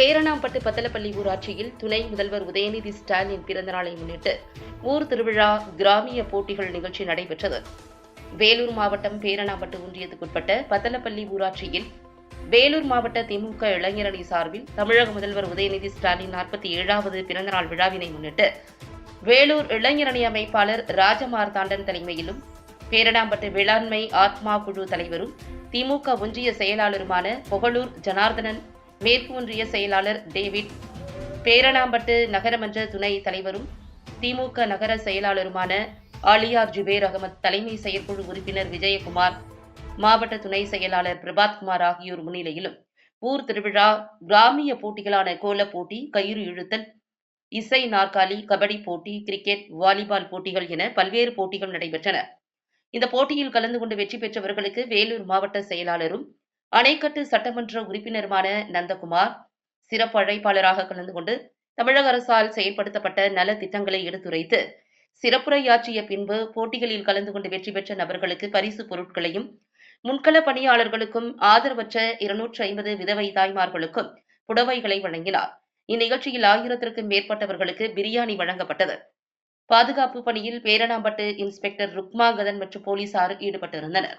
பேரணாம்பட்டு பத்தலப்பள்ளி ஊராட்சியில் துணை முதல்வர் உதயநிதி ஸ்டாலின் பிறந்தநாளை முன்னிட்டு ஊர் திருவிழா கிராமிய போட்டிகள் நிகழ்ச்சி நடைபெற்றது. வேலூர் மாவட்டம் பேரணாம்பட்டு ஒன்றியத்துக்குட்பட்ட பத்தலப்பள்ளி ஊராட்சியில் வேலூர் மாவட்ட திமுக இளைஞரணி சார்பில் தமிழக முதல்வர் உதயநிதி ஸ்டாலின் நாற்பத்தி ஏழாவது பிறந்தநாள் விழாவினை முன்னிட்டு வேலூர் இளைஞரணி அமைப்பாளர் ராஜமார்த்தாண்டன் தலைமையிலும் பேரணாம்பட்டு வேளாண்மை ஆத்மா குழு தலைவரும் திமுக ஒன்றிய செயலாளருமான புகழூர் ஜனார்தனன் மேற்கு ஒன்றிய செயலாளர் டேவிட் பேரணாம்பட்டு நகரமன்ற துணை தலைவரும் திமுக நகர செயலாளருமான ஆலியார் ஜுபேர் அகமது தலைமை செயற்குழு உறுப்பினர் விஜயகுமார் மாவட்ட துணை செயலாளர் பிரபாத்குமார் ஆகியோர் முன்னிலையிலும் ஊர் திருவிழா கிராமிய போட்டிகளான கோலப் போட்டி கயிறு இழுத்தல் இசை நாற்காலி கபடி போட்டி கிரிக்கெட் வாலிபால் போட்டிகள் என பல்வேறு போட்டிகள் நடைபெற்றன. இந்த போட்டியில் கலந்து கொண்டு வெற்றி பெற்றவர்களுக்கு வேலூர் மாவட்ட செயலாளரும் அணைக்கட்டு சட்டமன்ற உறுப்பினருமான நந்தகுமார் சிறப்பு அழைப்பாளராக கலந்து கொண்டு தமிழக அரசால் செயல்படுத்தப்பட்ட நல திட்டங்களை எடுத்துரைத்து சிறப்புரையாற்றிய பின்பு போட்டிகளில் கலந்து கொண்டு வெற்றி பெற்ற நபர்களுக்கு பரிசு பொருட்களையும் முன்கள பணியாளர்களுக்கும் ஆதரவற்ற இருநூற்று ஐம்பது விதவை தாய்மார்களுக்கும் புடவைகளை வழங்கினார். இந்நிகழ்ச்சியில் ஆயிரத்திற்கும் மேற்பட்டவர்களுக்கு பிரியாணி வழங்கப்பட்டது. பாதுகாப்பு பணியில் பேரணாம்பட்டு இன்ஸ்பெக்டர் ருக்மாங்கதன் மற்றும் போலீசார் ஈடுபட்டிருந்தனர்.